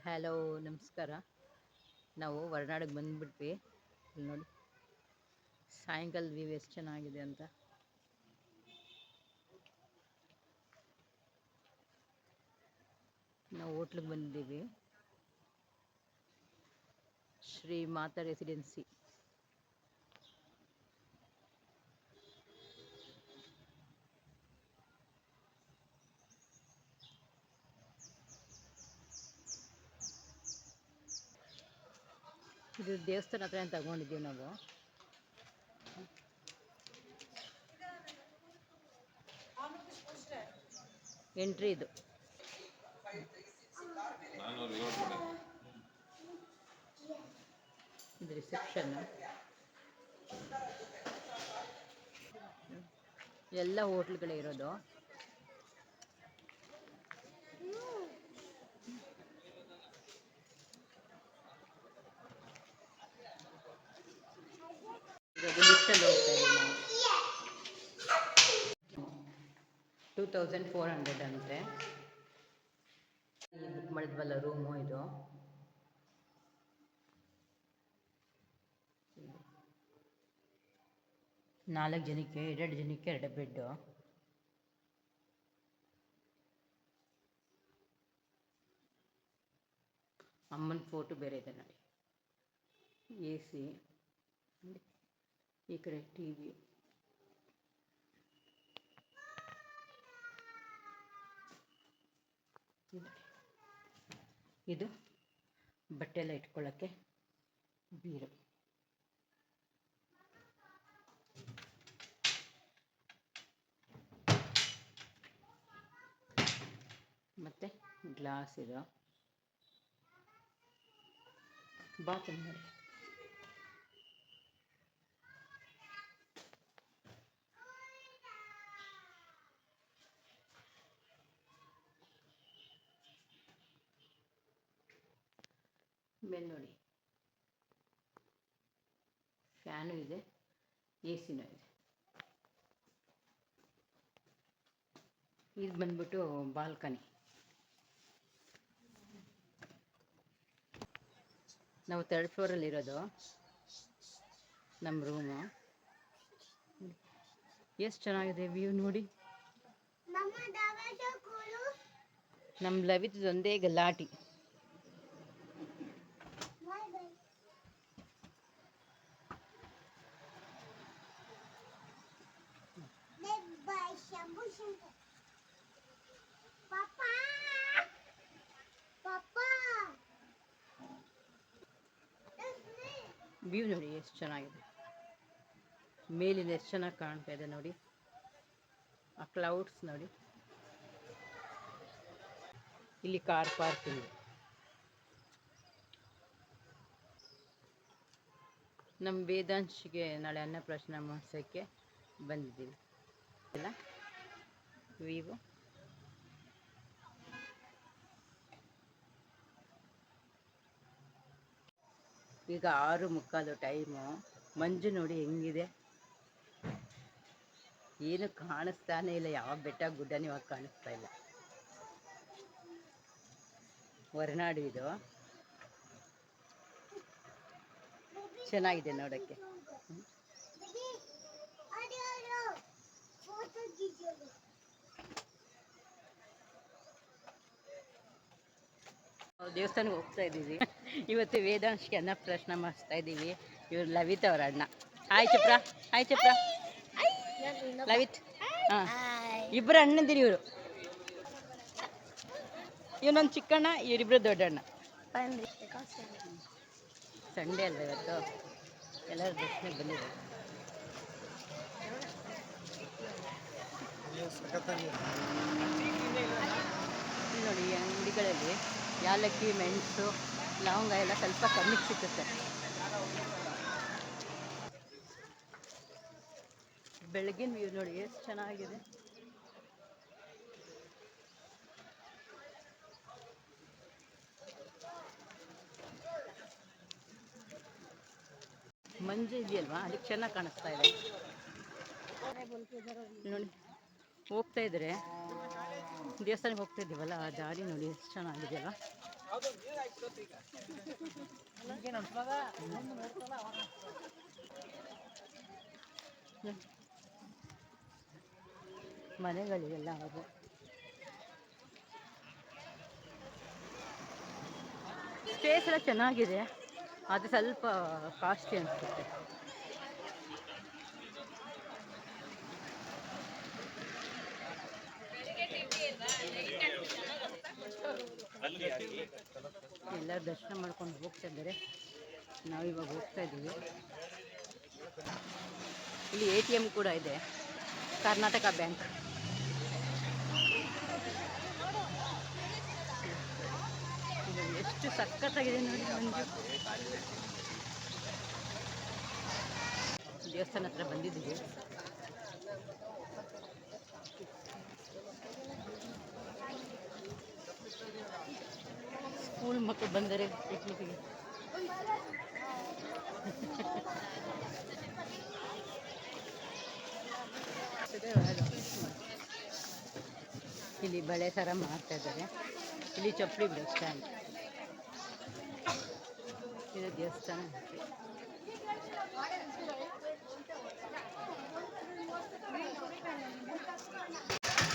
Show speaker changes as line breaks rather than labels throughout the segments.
Hello, ನಮಸ್ಕಾರ. ನಾವು ಹೊರನಾಡಿಗೆ ಬಂದುಬಿಟ್ವಿ. ಇಲ್ಲಿ ನೋಡಿ. ಸಾಯಂಕಾಲ ವ್ಯೂ ಎಷ್ಟು ಚೆನ್ನಾಗಿದೆ ಅಂತ. ನಾವು ಹೋಟ್ಲಿಗೆ ಬಂದಿದ್ದೀವಿ. ಶ್ರೀ ಮಾತಾ ರೆಸಿಡೆನ್ಸಿ ಇದು ದೇವಸ್ಥಾನ ಹತ್ರ ತಗೊಂಡಿದ್ದೀವಿ ನಾವು? ಎಂಟ್ರಿ ಇದು. ಇದು ರಿಸೆಪ್ಷನ್ ಎಲ್ಲ ಹೋಟ್ಲ್ಗಳೇ ಇರೋದು. ಟೂ ತೌಸಂಡ್ ಫೋರ್ ಹಂಡ್ರೆಡ್ ಅಂತೆ. ಬುಕ್ ಮಾಡಿದ್ವಲ್ಲ, ರೂಮು ಇದು. ನಾಲ್ಕು ಜನಕ್ಕೆ ಎರಡು ಜನಕ್ಕೆ ಎರಡು ಬೆಡ್ಡು. ಅಮ್ಮನ ಫೋಟೋ ಬೇರೆ ಇದೆ ನೋಡಿ. A C. ಈ ಕಡೆ ಟಿ ವಿ ಇದು ಬಟ್ಟೆ ಎಲ್ಲ ಇಟ್ಕೊಳ್ಳೋಕ್ಕೆ ಬೀರು. ಮತ್ತು ಗ್ಲಾಸ್ ಇದು. ಬಾತ್ರೂಮ್ ನೋಡಿ ಮೇಲೆ ನೋಡಿ ಫ್ಯಾನು ಇದೆ ಎ ಸಿನೂ ಇದೆ. ಇದು ಬಂದ್ಬಿಟ್ಟು ಬಾಲ್ಕನಿ. ನಾವು ತರ್ಡ್ ಫ್ಲೋರಲ್ಲಿ ಇರೋದು ನಮ್ಮ ರೂಮು. ಎಷ್ಟು ಚೆನ್ನಾಗಿದೆ ವ್ಯೂ ನೋಡಿ. ನಮ್ಮ ಲವಿತದೊಂದೇ ಒಂದೇ ಗಲಾಟಿ. ವ್ಯೂ ನೋಡಿ ಎಷ್ಟು ಚೆನ್ನಾಗಿದೆ. ಮೇಲಿಂದ ಎಷ್ಟು ಚೆನ್ನಾಗಿ ಕಾಣ್ತಾ ಇದೆ ನೋಡಿ. ಆ ಕ್ಲೌಡ್ಸ್ ನೋಡಿ. ಇಲ್ಲಿ ಕಾರ್ ಪಾರ್ಕಿಂಗ್ ನಮ್ಮ ವೇದಾಂಶಿಗೆ ನಾಳೆ ಅನ್ನಪ್ರಾಶನ ಮಹೋತ್ಸವಕ್ಕೆ ಬಂದಿದ್ದೀವಿ. ಎಲ್ಲ? ವಿವೋ? ಈಗ ಆರು ಮುಕ್ಕಾಲು ಟೈಮು ಮಂಜು ನೋಡಿ ಹೆಂಗಿದೆ? ಏನು ಕಾಣಿಸ್ತಾನೆ ಇಲ್ಲ. ಯಾವ ಬೆಟ್ಟ ಗುಡ್ಡನೂ ಇವಾಗ ಕಾಣಿಸ್ತಾ ಇಲ್ಲ. ಹೊರನಾಡು ಇದು. ಚೆನ್ನಾಗಿದೆ ನೋಡೋಕ್ಕೆ. ದೇವಸ್ಥಾನಕ್ಕೆ ಹೋಗ್ತಾ ಇದ್ದೀವಿ. ಇವತ್ತು ವೇದಾಂಶಕ್ಕೆ ಅನ್ನ ಪ್ರಶ್ನೆ ಮಾಡಿಸ್ತಾ ಇದ್ದೀವಿ. ಇವ್ರು ಲವಿತ್ ಅವ್ರ ಅಣ್ಣ. ಹಾಯ್ ಚಪ್ರ ಹಾಯ್ ಚಪ್ರ ಲವಿತ್ ಹಾಂ. ಇಬ್ಬರು ಅಣ್ಣಂದಿರಿ ಇವರು. ಇವನೊಂದು ಚಿಕ್ಕಣ್ಣ ಇವರಿಬ್ಬರು ದೊಡ್ಡಣ್ಣ. ಸಂಡೇ ಅಲ್ವ ಇವತ್ತು? ಎಲ್ಲರೂ ದರ್ಶನಕ್ಕೆ ಬಂದಿದ್ದಾರೆ ನೋಡಿ ಅಂಗಡಿಗಳಲ್ಲಿ ಯಾಲಕ್ಕಿ, ಮೆಣಸು, ಲವಂಗ ಎಲ್ಲ ಸ್ವಲ್ಪ ಕಮ್ಮಿಗೆ ಸಿಕ್ಕುತ್ತೆ ಬೆಳಗಿನ ವ್ಯೂ ನೋಡಿ, ಎಷ್ಟು ಚೆನ್ನಾಗಿದೆ. ಮಂಜು ಇದೆಯಲ್ವಾ? ಅದಕ್ಕೆ ಚೆನ್ನಾಗಿ ಕಾಣಿಸ್ತಾ ಇದೆ. ನೋಡಿ, ಹೋಗ್ತಾ ಇದ್ರೆ ದೇವಸ್ಥಾನಕ್ಕೆ ಹೋಗ್ತಾ ಇದ್ದೀವಲ್ಲ ಆ ದಾರಿ ನೋಡಿ ಎಷ್ಟು ಚೆನ್ನಾಗಿದೆಯಲ್ಲ. ಮನೆಗಳಿಗೆಲ್ಲ ಹಾಗೂ ಸ್ಪೇಸ್ ಎಲ್ಲ ಚೆನ್ನಾಗಿದೆ ಅದು ಸ್ವಲ್ಪ ಕಾಸ್ಟ್ಲಿ ಅನಿಸುತ್ತೆ. ಎಲ್ಲರೂ ದರ್ಶನ ಮಾಡ್ಕೊಂಡು ಹೋಗ್ತಾ ಇದ್ದಾರೆ. ನಾವಿವಾಗ ಹೋಗ್ತಾ ಇದ್ದೀವಿ. ಇಲ್ಲಿ ಎ ಟಿ ಎಂ ಕೂಡ ಇದೆ. ಕರ್ನಾಟಕ ಬ್ಯಾಂಕ್. ಎಷ್ಟು ಸಖತ್ತಾಗಿದೆ ನೋಡಿ ಮಂಜು. ದೇವಸ್ಥಾನ ಹತ್ರ ಬಂದಿದ್ದೀವಿ. ಸ್ಕೂಲ್ ಮಕ್ಕಳು ಬಂದರೆ ಪಿಕ್ನಿಕ್ಗೆ ಇಲ್ಲಿ ಬಳೆ ಸರ ಮಾರ್ತಾ ಇದ್ದಾರೆ ಇಲ್ಲಿ ಚಪ್ಪಲಿ ಬಸ್ ಸ್ಟ್ಯಾಂಡ್ ಇದು ದೇವಸ್ಥಾನ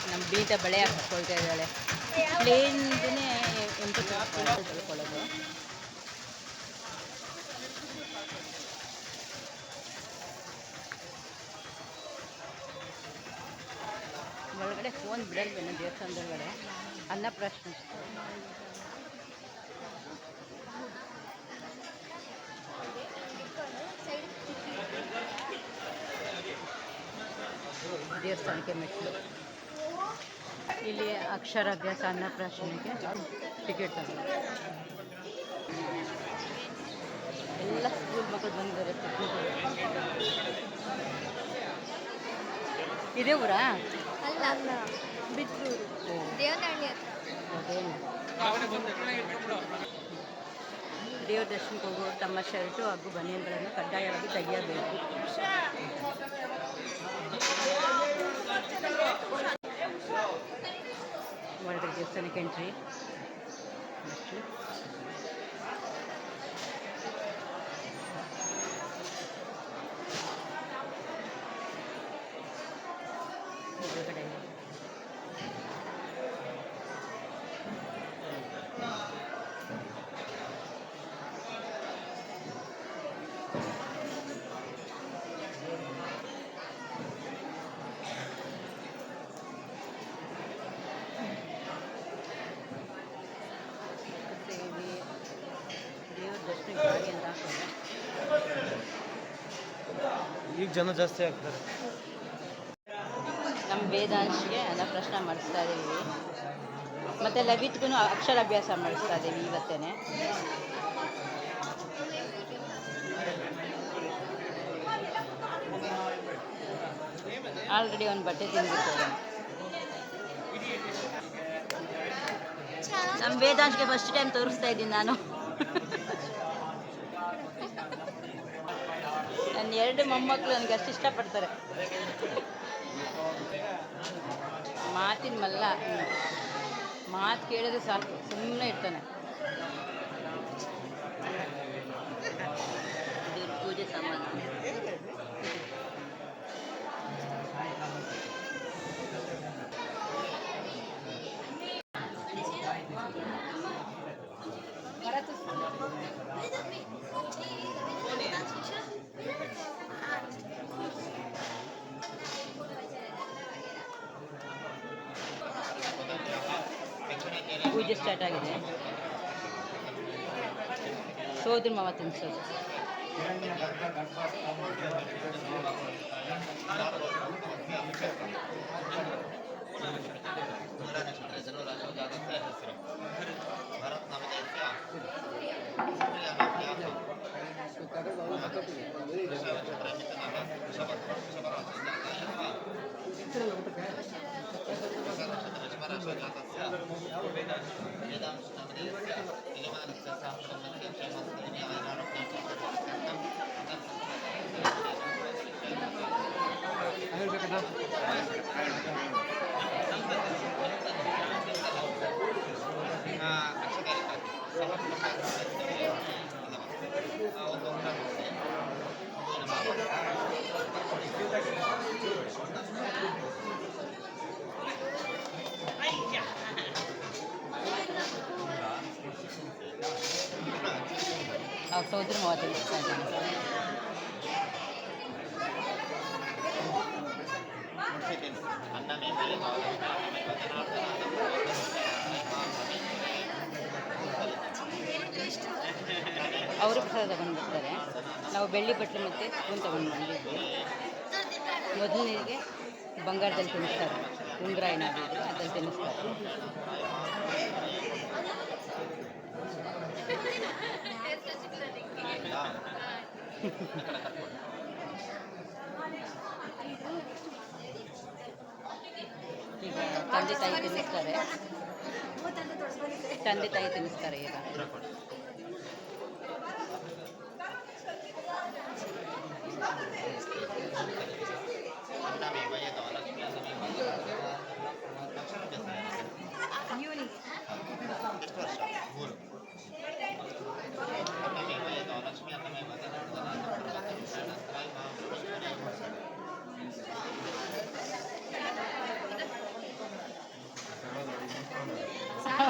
ನಮ್ಮ ಬೀಟ ಬಳೆ ಹಾಕ್ಕೊಳ್ತಾ ಇದ್ದಾಳೆ ಪ್ಲೇನ್ದೇ ಎಂಟು ತಿಳ್ಕೊಳ್ಳೋದು ಒಳಗಡೆ ಫೋನ್ ಬಿಡಲ್ವೇನೋ ದೇವಸ್ಥಾನದೊಳಗಡೆ ಅನ್ನಪ್ರಾಶನ ದೇವಸ್ಥಾನಕ್ಕೆ ಮೆಟ್ಲು. ಇಲ್ಲಿ ಅಕ್ಷರಾಭ್ಯಾಸ ಅನ್ನಪ್ರಾಶನಕ್ಕೆ ಟಿಕೆಟ್ ಎಲ್ಲ ಸ್ಕೂಲ್ ಮಕ್ಕಳು ಬಂದಿದ್ದಾರೆ ಇದೇ ಊರಾ?
ಅಲ್ಲ ಅಲ್ಲ. ಬಿದ್ರೂರು ದೇವನಹಳ್ಳಿ
ದೇವ್ರ ದರ್ಶನಕ್ಕೆ ಹೋಗುವ ತಮ್ಮ ಶರ್ಟು ಹಾಗೂ ಬನಿಯನ್ಗಳನ್ನು ಕಡ್ಡಾಯವಾಗಿ ತೆಗೆಯಬೇಕು. ಮಾಡಿದ್ರೆ ದೇವಸ್ಥಾನಕ್ಕೆ ಎಂಟ್ರಿ
রাখছি ಜನ ಜಾಸ್ತಿ ಆಗ್ತಾರೆ.
ನಮ್ಮ ವೇದಾಂಶಿಗೆ ಅನ್ನ ಪ್ರಶ್ನೆ ಮಾಡಿಸ್ತಾ ಇದ್ದೀವಿ ಮತ್ತು ಲವಿತ್ಗೂ ಅಕ್ಷರಾಭ್ಯಾಸ ಮಾಡಿಸ್ತಾ ಇದ್ದೀವಿ ಇವತ್ತೇ ಆಲ್ರೆಡಿ ಒಂದು ಬಟ್ಟೆ ತಿಂದಿರ್ತೇವೆ ನಮ್ಮ ವೇದಾಂಶಿಗೆ ಫಸ್ಟ್ ಟೈಮ್ ತೋರಿಸ್ತಾ ಇದ್ದೀನಿ ನಾನು. ನನ್ನ ಎರಡು ಮೊಮ್ಮಕ್ಕಳು ನನಗೆ ಅಷ್ಟು ಇಷ್ಟಪಡ್ತಾರೆ. ಮಾತಿನ ಮಲ್ಲ. ಮಾತು ಕೇಳಿದ್ರೆ ಸಾಕು ಸುಮ್ಮನೆ ಇರ್ತಾನೆ. ಪೂಜೆ ಸಾಮಾನು. ಪೂಜೆ ಸ್ಟಾರ್ಟ್ ಆಗಿದೆ. ಸೋದ್ರ ಮಾವ ತಿನ್ಸೋದು.
本当に。ಅವರು ಬರ್ತಾರೆ ನಾವು ಬೆಳ್ಳಿ ಬಟ್ಟಲು ಮತ್ತು ಸ್ಪೂನ್ ತಗೊಂಡು ಬಂದಿದ್ವಿ. ಮೊದಲನೇಗೆ ಬಂಗಾರದಲ್ಲಿ ತಿನ್ನಿಸ್ತಾರೆ. ಉಂಗುರ ಏನಾದರೂ ಅದ್ರಲ್ಲಿ ತಿನ್ನಿಸ್ತಾರೆ. ಈಗ ತಂದೆ ತಾಯಿ ತಿನ್ನಿಸ್ತಾರೆ. ತಂದೆ ತಾಯಿ ತಿನ್ನಿಸ್ತಾರೆ ಈಗ.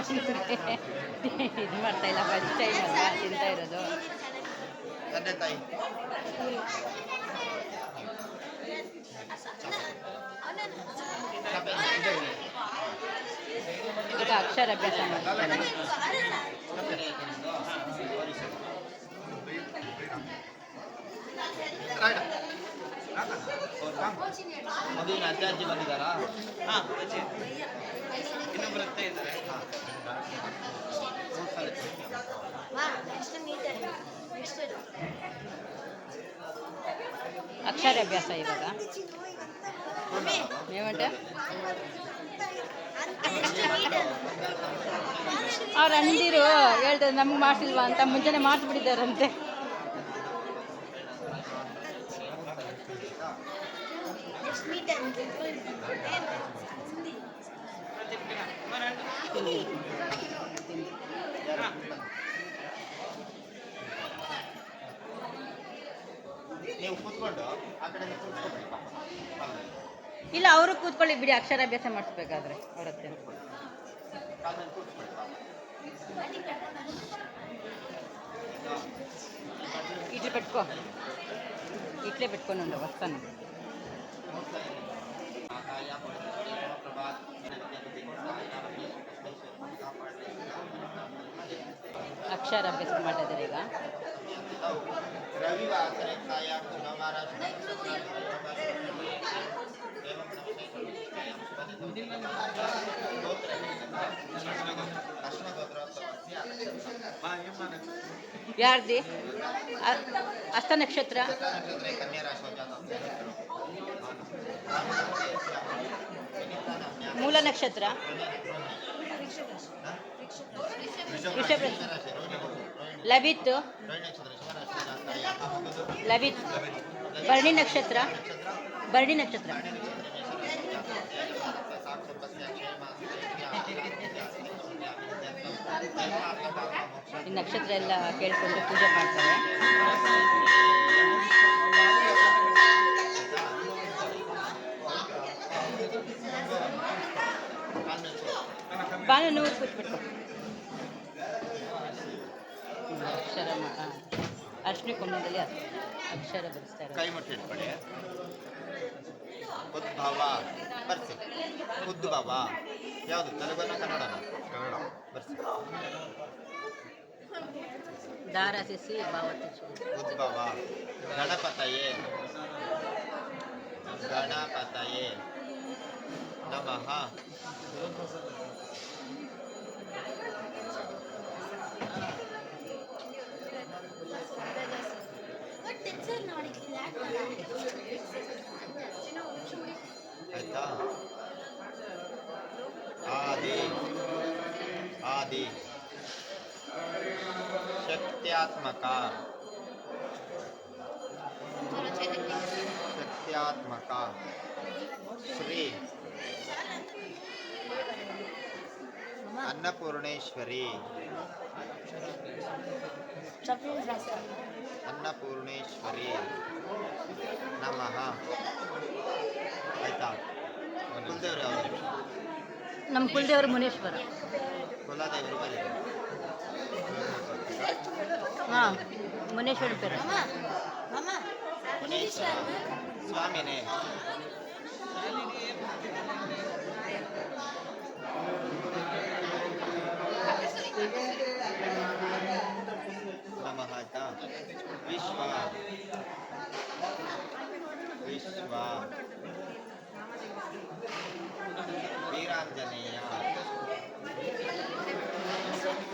ಇದು ಮಾಡ್ತಾ ಇಲ್ಲ ಫಸ್ಟ್ ಟೈಮ್ ಅಲ್ವಾ ತಿಂತಾ ಇರೋದು
ತಂದೆ ತಾಯಿ
ಅಕ್ಷರ ಅಭ್ಯಾಸ ಮಾಡ್ತಾರೆ
ಮದುವಿನ ಅಜ್ಜ ಬಂದಿದ್ದಾರಾ? ಹಾಂ, ಅಜ್ಜಿ. ಇನ್ನೊಬ್ರು ಅತ್ತೆ ಇದ್ದಾರೆ.
ಅಕ್ಷರ ಅಭ್ಯಾಸ. ಇವಾಗ ಏಮಂಟ ಅವ್ರ ಅಂದಿರು ಹೇಳ್ತಾರೆ ನಮ್ಗೆ ಮಾಡಿಸಿಲ್ವಾ ಅಂತ ಮುಂಚೆನೆ ಮಾಡಿಸ್ಬಿಟ್ಟಿದ್ದಾರಂತೆ. ಮೀಟರ್.
ನೀವು ಕೂತ್ಕೊಂಡು ಆ ಕಡೆ ಕೂತ್ಕೊಬಿಡಿ
ಇಲ್ಲ, ಅವರು ಕೂತ್ಕೊಳ್ಳಿ ಬಿಡಿ, ಅಕ್ಷರಾಭ್ಯಾಸ ಮಾಡಿಸ್ಬೇಕಾದ್ರೆ ಅವ್ರ ಹತ್ರ ಇಟ್ಲಿ ಇಟ್ಲೇ ಇಟ್ಲೆ ಪೆಟ್ಕೊಂಡು ವಸ್ತಾನ ಅಕ್ಷರ ಅಭ್ಯಾಸ ಮಾಡಿದ್ರೆ ಈಗ.
ರವಿವಾರ
ಯಾರ್ದಿ? ಅ- ಹಸ್ತ ನಕ್ಷತ್ರ? ಮೂಲ ನಕ್ಷತ್ರ? ವೃಷಭ ಲವಿತ್. ಭರಣಿ ನಕ್ಷತ್ರ? ಬರ್ಣಿ ನಕ್ಷತ್ರ. ಈ ನಕ್ಷತ್ರ ಎಲ್ಲ ಕೇಳಿಕೊಂಡು ಪೂಜೆ ಮಾಡ್ತಾರೆ. ಬಾನು ನೋವು ಕೂತ್ಬಿಟ್ಟು. ಅಕ್ಷರ ಅರ್ಶಿನ ಕುಂಭದಲ್ಲಿ ಅಕ್ಷರ ಬರೆಸ್ತಾರೆ
ಕೈ ಮುಟ್ಟಿ ಇಟ್ಕೊಳ್ಳಿ ಉದ್ಭವ ಬರ್ಸಿ ಉದ್ಭವ ಯಾವುದು ತೆಲುಗುನ ಕನ್ನಡನ ಕನ್ನಡ ಬರ್ಸಿ
ದಾರ ಸಿಸಿ ಭಾವತಿಸಿ
ಉದ್ಭವ ಗಣಪತಯೇ ಗಣಪತಯೇ ನಮಃ ಆಯ್ತಾ ಆದಿ ಶಕ್ತ್ಯಾತ್ಮಕ ಶಕ್ತ್ಯಾತ್ಮಕ ಶ್ರೀ
ಅನ್ನಪೂರ್ಣೇಶ್ವರಿ ಅನ್ನಪೂರ್ಣೇಶ್ವರಿ ನಮಃ ಆಯ್ತಾ ಕುಲದೇವ್ರು ಯಾವ್ದು
ನಮ್ಮ ಕುಲದೇವರು ಮುನೇಶ್ವರ
మునేశ్వరుడు పేరు
స్వామినే మహత విశ్వ
విశ్వ వీరాంజనేయ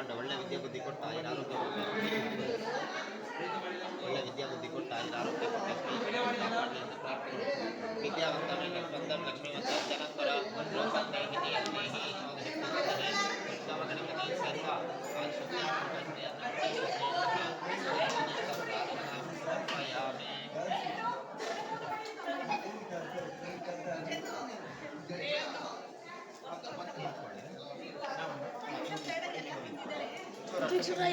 ಅಕ್ಷರ ಹಿಡ್ಕೊಂಡು ಒಳ್ಳೆ ವಿದ್ಯೆ ಬುದ್ಧಿ ಕೊಟ್ಟ ಐದು ಆರೋಗ್ಯ ಕೊಟ್ಟು ಒಳ್ಳೆ ವಿದ್ಯಾ ಬುದ್ಧಿ ಕೊಟ್ಟ ಐದು ಆರೋಗ್ಯ ಕೊಟ್ಟು ಕಾಪಾಡಲಿ ಅಂತ ಪ್ರಾರ್ಥನೆ ವಿದ್ಯಾವಂತ ಬಂಧಂ ಲಕ್ಷ್ಮೀವಂತ ಜನಂತರ ಮನ್ರೋ ಸ್ನೇಹಿನಿ ಸ್ನೇಹಿ ಉತ್ತಮಗಣಮನಿ ಸರ್ವ
C'est vrai,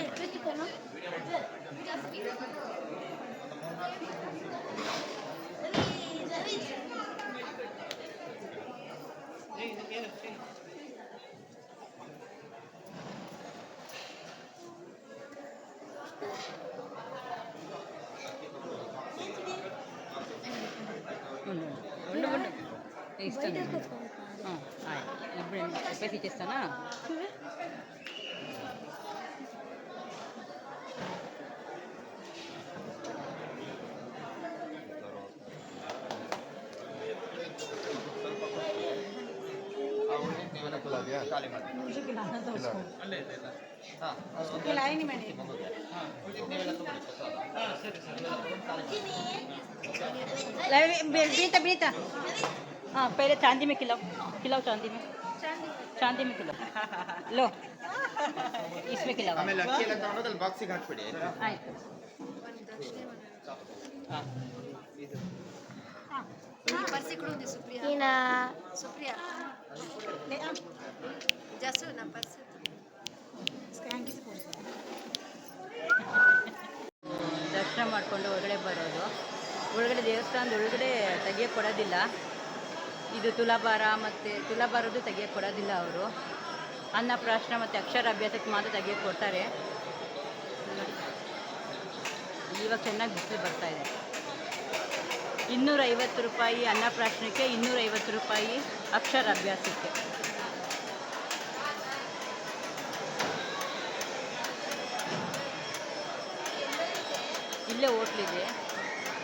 c'est vrai, काली माता
मुझे उसको। हाँ,
नहीं मैंने। हाँ पहले चांदी में खिलाओ। खिलाओ चांदी में। चांदी में खिलाओ। लो। इसमें खिलाओ।
हमें लकी लगता है तो
बॉक्स
ही
घाट पड़े हाँ। हाँ। पर्सी कड़ों सुप्रिया सुप्रिया।
ದರ್ಶನ ಮಾಡಿಕೊಂಡು ಒಳಗಡೆ ಬರೋದು. ಒಳಗಡೆ ದೇವಸ್ಥಾನದ ಒಳಗಡೆ ತೆಗಿಯಕ್ಕೆ ಕೊಡೋದಿಲ್ಲ ಇದು ತುಲಾಭಾರ ಮತ್ತು ತುಲಾಭಾರದ್ದು ತೆಗಿಯಕ್ಕೆ ಕೊಡೋದಿಲ್ಲ ಅವರು ಅನ್ನಪ್ರಾಶನ ಮತ್ತು ಅಕ್ಷರ ಅಭ್ಯಾಸಕ್ಕೆ ಮಾತ್ರ ತೆಗೆಯೋ ಕೊಡ್ತಾರೆ ಇವಾಗ ಚೆನ್ನಾಗಿ ಬಿಸಿಲು ಬರ್ತಾ ಇದೆ. ಇನ್ನೂರೈವತ್ತು ರೂಪಾಯಿ ಅನ್ನಪ್ರಾಶನಕ್ಕೆ ಇನ್ನೂರೈವತ್ತು ರೂಪಾಯಿ ಅಕ್ಷರಾಭ್ಯಾಸಕ್ಕೆ ಇಲ್ಲೇ ಹೋಟ್ಲಿದೆ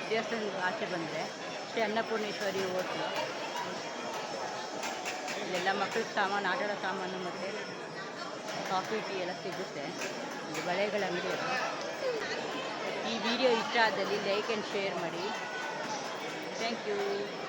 ದೇವಸ್ಥಾನದ ಆಚೆ ಬಂದರೆ, ಶ್ರೀ ಅನ್ನಪೂರ್ಣೇಶ್ವರಿ ಹೋಟ್ಲು. ಇಲ್ಲೆಲ್ಲ ಮಕ್ಕಳಿಗೆ ಸಾಮಾನು, ಆಟಾಡೋ ಸಾಮಾನು ಮತ್ತು ಕಾಫಿ, ಟೀ ಎಲ್ಲ ಸಿಗುತ್ತೆ. ಬಳೆಗಳ ಅಂಗಡಿ ಈ ವಿಡಿಯೋ ಇಷ್ಟ ಆದಲ್ಲಿ ಲೈಕ್ ಆ್ಯಂಡ್ ಶೇರ್ ಮಾಡಿ. Thank you.